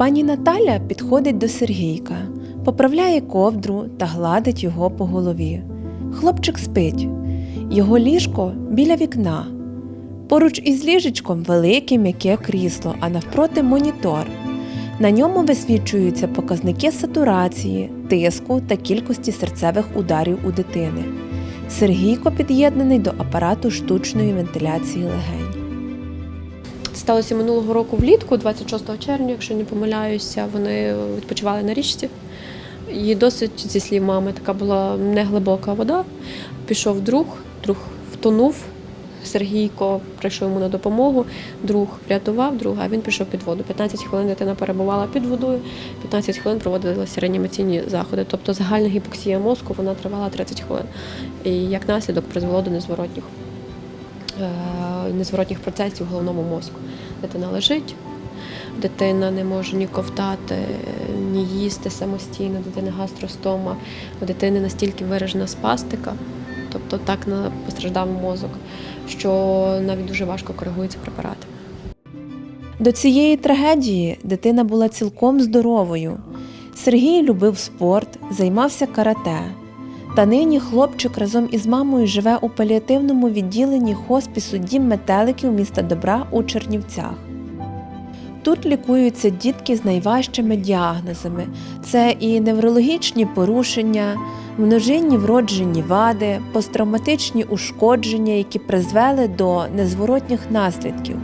Пані Наталя підходить до Сергійка, поправляє ковдру та гладить його по голові. Хлопчик спить. Його ліжко біля вікна. Поруч із ліжечком велике м'яке крісло, а навпроти монітор. На ньому висвічуються показники сатурації, тиску та кількості серцевих ударів у дитини. Сергійко під'єднаний до апарату штучної вентиляції легень. Сталося минулого року влітку, 26 червня, якщо не помиляюся, вони відпочивали на річці. І досить, зі слів мами, така була неглибока вода. Пішов друг, друг втонув. Сергійко прийшов йому на допомогу, друг врятував друга, він пішов під воду. 15 хвилин дитина перебувала під водою, 15 хвилин проводилися реанімаційні заходи. Тобто загальна гіпоксія мозку вона тривала 30 хвилин. І як наслідок призвело до незворотніх незворотніх процесів в головному мозку. Дитина лежить, дитина не може ні ковтати, ні їсти самостійно, дитина гастростома, у дитини настільки виражена спастика, тобто так постраждав мозок, що навіть дуже важко коригуються препарати. До цієї трагедії дитина була цілком здоровою. Сергій любив спорт, займався карате. Та нині хлопчик разом із мамою живе у паліативному відділенні хоспісу Дім метеликів міста Добра у Чернівцях. Тут лікуються дітки з найважчими діагнозами: це і неврологічні порушення, множинні вроджені вади, посттравматичні ушкодження, які призвели до незворотніх наслідків.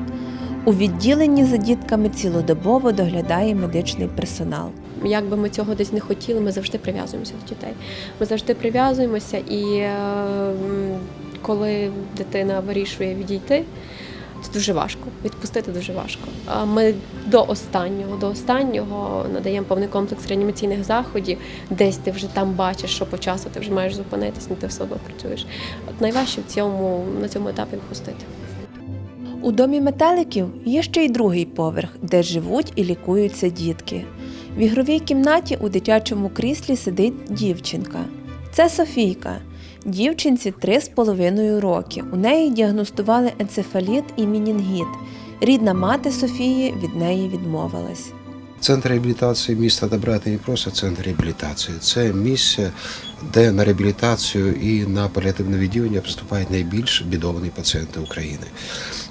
У відділенні за дітками цілодобово доглядає медичний персонал. Як би ми цього десь не хотіли, ми завжди прив'язуємося до дітей. Ми завжди прив'язуємося, і е, коли дитина вирішує відійти, це дуже важко. Відпустити дуже важко. Ми до останнього, до останнього надаємо повний комплекс реанімаційних заходів. Десь ти вже там бачиш, що по часу ти вже маєш зупинитись, але ти все одно працюєш. От найважче в цьому на цьому етапі відпустити. У домі метеликів є ще й другий поверх, де живуть і лікуються дітки. В ігровій кімнаті у дитячому кріслі сидить дівчинка. Це Софійка. Дівчинці три з половиною роки. У неї діагностували енцефаліт і мінінгіт. Рідна мати Софії від неї відмовилась. Центр реабілітації міста Добра це не просто центр реабілітації, це місце, де на реабілітацію і на паліативне відділення поступають найбільш бідовані пацієнти України.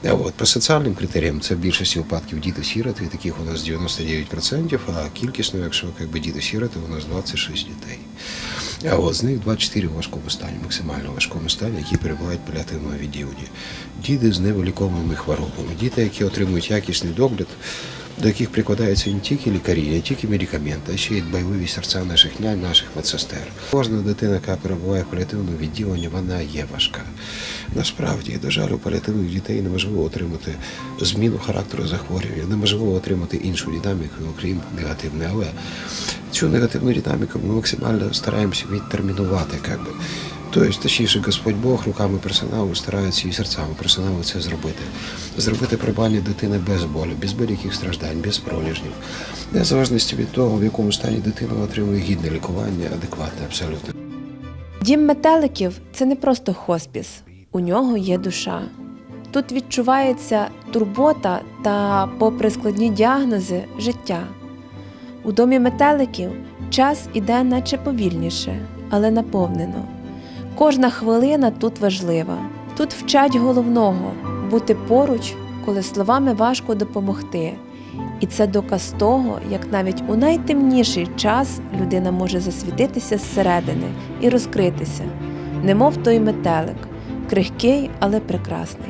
От, по соціальним критеріям це в більшості випадків діти-сіроти, таких у нас 99%, а кількісно, якщо якби діти-сіроти, у нас 26 дітей. А от з них 24 в важкому стані, максимально важкому стані, які перебувають в паліативному відділенні. Діти з невиліковими хворобами, діти, які отримують якісний догляд, до яких прикладаються не тільки лікарі, не тільки медикаменти, а ще й бойові серця наших нянь, наших медсестер. Кожна дитина, яка перебуває в паліативному відділенні, вона є важка. Насправді, до жаль, у паліативних дітей неможливо отримати зміну характеру захворювання, неможливо отримати іншу динаміку, окрім негативної. Але цю негативну динаміку ми максимально стараємося відтермінувати. Як би. Тобто, точніше, Господь Бог руками персоналу старається і серцями персоналу це зробити. Зробити прибання дитини без болю, без будь-яких страждань, без проліжнів. Незалежності від того, в якому стані дитина отримує гідне лікування, адекватне абсолютно. Дім метеликів це не просто хоспіс, у нього є душа. Тут відчувається турбота та, попри складні діагнози, життя. У домі метеликів час іде наче повільніше, але наповнено. Кожна хвилина тут важлива. Тут вчать головного бути поруч, коли словами важко допомогти. І це доказ того, як навіть у найтемніший час людина може засвітитися зсередини і розкритися, немов той метелик, крихкий, але прекрасний.